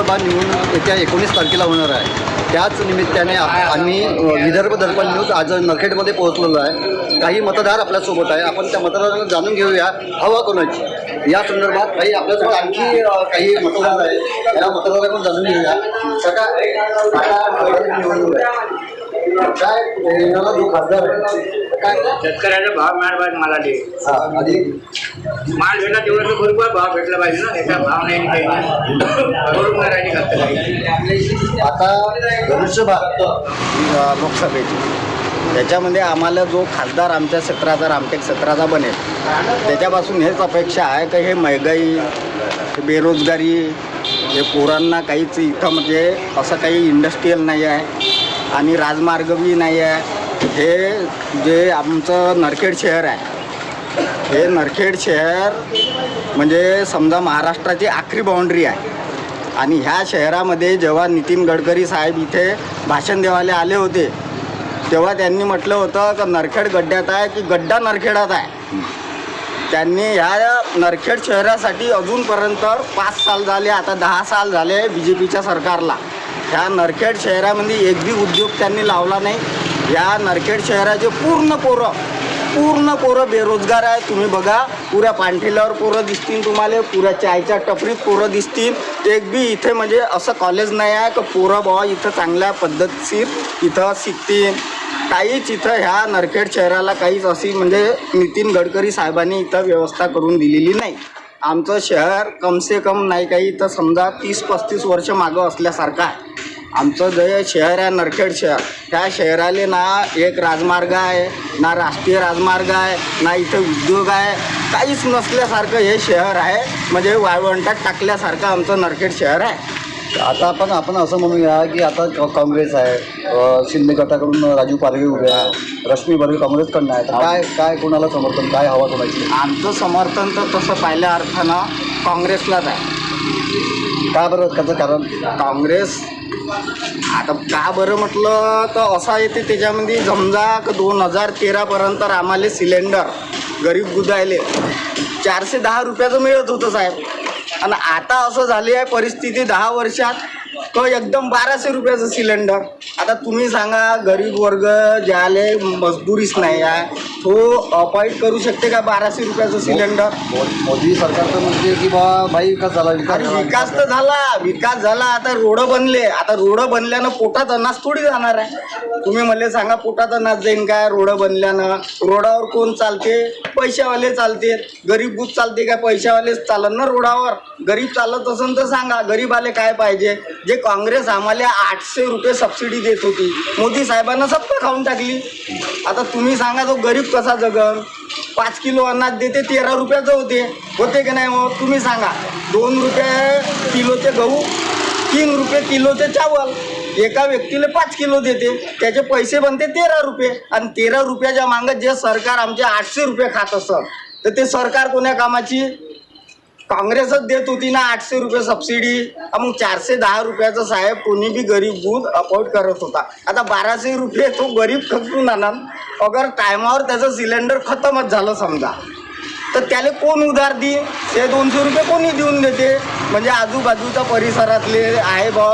लोकसभा निवडणूक येत्या एकोणीस तारखेला होणार आहे. त्याच निमित्ताने आम्ही विदर्भ दर्पण न्यूज आज नरखेडमध्ये पोहोचलेलो आहे. काही मतदार आपल्यासोबत आहे. आपण त्या मतदारांना जाणून घेऊया हवा कोणाची? या संदर्भात काही आपल्यासोबत आणखी काही मतदार आहेत. त्या मतदारांकडून जाणून घेऊया. सकाळ निवडणूक आहे. काय? येणारा जो खासदार आहे. काय? शेतकऱ्याचा भाव मिळाला पाहिजे मला ते हा, आणि? माल भेटला तेवढं तर बरोबर भाव भेटला पाहिजे ना याचा भाव नाही काही नाही. बरोबर राहिली कास्तकारी आता धनुष्यबाग अ, लोकसभेची. त्याच्यामध्ये आम्हाला जो खासदार आमच्या क्षेत्राचा रामटेक क्षेत्राचा बनेल त्याच्यापासून हेच अपेक्षा आहे की हे महागाई हे बेरोजगारी हे पोरांना काहीच इथं म्हणजे असं काही इंडस्ट्रीयल नाही आहे. आणि राजमार्गही नाही आहे. हे जे आमचं नरखेड शहर आहे. हे नरखेड शहर म्हणजे समजा महाराष्ट्राची आखरी बाउंड्री आहे. आणि ह्या शहरामध्ये जेव्हा नितीन गडकरी साहेब इथे भाषण देवाले आले होते तेव्हा त्यांनी म्हटलं होतं का नरखेड गड्ड्यात आहे की गड्डा नरखेडात आहे? त्यांनी ह्या नरखेड शहरासाठी अजूनपर्यंत पाच साल झाले आता दहा साल झाले बी जे पीच्या सरकारला. ह्या नरखेड शहरामध्ये एक बी उद्योग त्यांनी लावला नाही. या नरखेड शहराचे पूर्ण पोरं पूर्ण पोरं बेरोजगार आहे तुम्ही बघा पुऱ्या पाणठेल्यावर पोरं दिसतील तुम्हाला पुऱ्या चायच्या टपरीत पोरं दिसतील. एक बी इथे म्हणजे असं कॉलेज नाही आहे का पोरं बाबा इथं चांगल्या पद्धतशीर इथं शिकतील. काहीच इथं ह्या नरखेड शहराला काहीच अशी म्हणजे नितीन गडकरी साहेबांनी इथं व्यवस्था करून दिलेली नाही. आमचं शहर कमसे कम नाही काही इथं समजा तीस पस्तीस वर्ष मागं असल्यासारखं आहे. आमचं जे शहर आहे नरखेड शहर. त्या शहराले ना एक राजमार्ग आहे ना राष्ट्रीय राजमार्ग आहे ना इथं उद्योग आहे. काहीच नसल्यासारखं हे शहर आहे. म्हणजे वाळवंटात टाकल्यासारखं आमचं नरखेड शहर आहे. आता आपण आपण असं म्हणूया की आता काँग्रेस आहे. शिंदे गटाकडून राजू पारवे उभे आहे. रश्मी बर्वे काँग्रेसकडनं आहे. काय काय कोणाला समर्थन काय हवा कोणाची? आमचं समर्थन तर तसं पहिल्या अर्थानं काँग्रेसलाच आहे. का बरं? त्याचं कारण? काँग्रेस आता का बरं म्हटलं? तर असा येते त्याच्यामध्ये समजा का दोन हजार तेरापर्यंत आम्हाला सिलेंडर गरीब गुदायले. चारशे दहा रुपयाचं मिळत होतं साहेब. आणि आता असं झाली आहे परिस्थिती दहा वर्षात तो एकदम बाराशे रुपयाचं सिलेंडर. आता तुम्ही सांगा गरीब वर्ग ज्याले मजदुरीच नाही आहे तो अपॉइंट करू शकते का? बाराशे रुपयाचं सिलेंडर मोदी सरकारचं म्हणते की बा भाई विकास झाला विकास अरे झाला. विकास तर झाला. विकास झाला. आता रोड बनले. आता रोड बनल्यानं पोटात अनाज थोडी जाणार आहे. तुम्ही मला सांगा पोटात अनाज जाईन काय? रोड बनल्यानं. रोडावर कोण चालते? पैशावाले चालते. गरीब गुज चालते काय पैशावालेच चालन ना रोडावर. गरीब चालत असेल तर सांगा गरीबाले काय पाहिजे? जे काँग्रेस आम्हाला आठशे रुपये सबसिडी देत होती. मोदी साहेबांना सत्ता खाऊन टाकली. आता तुम्ही सांगा तो गरीब कसा जगल? पाच किलो अनाज देते तेरा रुपयाचं होते. होते की नाही मग तुम्ही सांगा. दोन रुपये किलोचे गहू तीन रुपये किलोचे चावल. एका व्यक्तीला पाच किलो देते. त्याचे पैसे बनते तेरा रुपये. आणि तेरा रुपयाच्या मागं जे सरकार आमचे आठशे रुपये खात असत तर ते सरकार कोण्या कामाची? काँग्रेसच देत होती ना आठशे रुपये सबसिडी मग चारशे दहा रुपयाचं साहेब कोणी बी गरीब बूथ अफोर्ड करत होता. आता बाराशे रुपये तो गरीब खचून आणणार अगर टायमावर त्याचं सिलेंडर खतमच झालं समजा तर त्याला कोण उधार दे ते दोनशे रुपये कोणी देऊन देते? म्हणजे आजूबाजूच्या परिसरातले आहे बा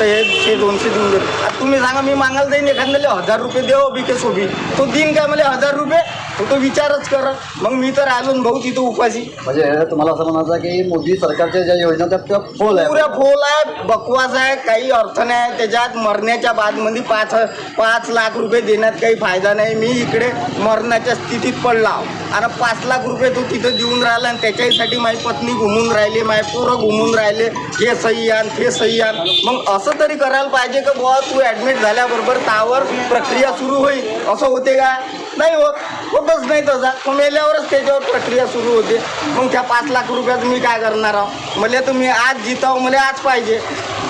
तर हे ते दोनशे देऊन देते. तुम्ही सांगा मी मागायला जाईन एखाद्याला हजार रुपये देव बिके सोबी. तो देईन काय मला हजार रुपये? तो तो विचारच कर. मग मी तर राहिलो न भाऊ तिथं उपाशी. म्हणजे तुम्हाला असं म्हणायचं की मोदी सरकारच्या ज्या योजना आहेत त्या फोल आहे पुऱ्या फोल आहे बकवास आहे काही अर्थ नाही. त्याच्यात मरण्याच्या बादमध्ये पाच पाच लाख रुपये देण्यात काही फायदा नाही. मी इकडे मरणाच्या स्थितीत पडला. आणि पाच लाख रुपये तो तिथं देऊन राहिला आणि त्याच्यासाठी माझी पत्नी घुमून राहिली माझे पोरं घुमून राहिले. हे सही आण ते सही आण. मग असं तरी करायला पाहिजे का बुवा? तू ॲडमिट झाल्याबरोबर त्यावर प्रक्रिया सुरू होईल. असं होते का? नाही होत. होतच नाही तसा. मग मेल्यावरच त्याच्यावर प्रक्रिया सुरू होते. मग त्या पाच लाख रुपयात मी काय करणार आहो? मला तुम्ही आज जिताव मला आज पाहिजे.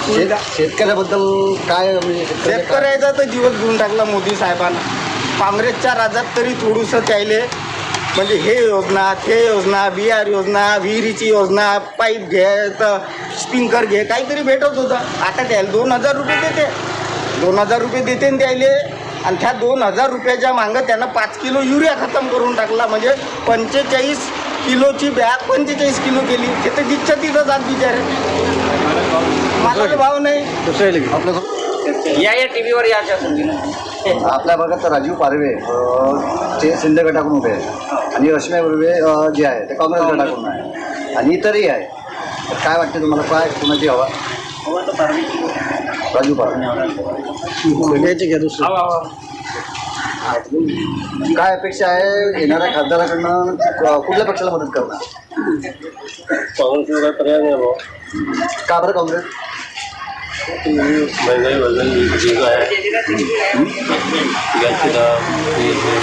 शेत- शेतकऱ्याबद्दल काय म्हणजे शेतकऱ्याचं काय- शेतकऱ्याचा तर जीवच घेऊन टाकला मोदी साहेबांना. काँग्रेसच्या राज्यात तरी थोडंसं त्याले म्हणजे हे योजना ते योजना बिहार योजना विहिरीची योजना पाईप घे तर स्पिंकर घे काहीतरी भेटत होतं. आता त्याला दोन हजार रुपये देते. दोन हजार रुपये देते न त्याले आणि त्या दोन हजार रुपयाच्या मागं त्यानं पाच किलो युरिया खतम करून टाकला. म्हणजे पंचेचाळीस किलोची बॅग पंचेचाळीस किलो केली. ते तर जिथच्या तिथं जात बिचारे. मालाला भाव नाही. या या टीव्हीवर याच्या संधीनं आपल्या भागात राजीव पारवे ते शिंदे गटाकडून उभे आहेत. आणि रश्मी उर्वे अ, जे आहे ते काँग्रेस गटाकडून आहे. आणि इतरही आहे. काय वाटते तुम्हाला? काय कुणाची हवा? राजू पारवे काय अपेक्षा आहे येणाऱ्या खासदाराकडनं? कुठल्या पक्षाला मदत करणार? का बरं काँग्रेस? महंगाई वजन जी का गैस का दाम, तेल है.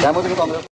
त्यामुळे तुम्ही काँग्रेस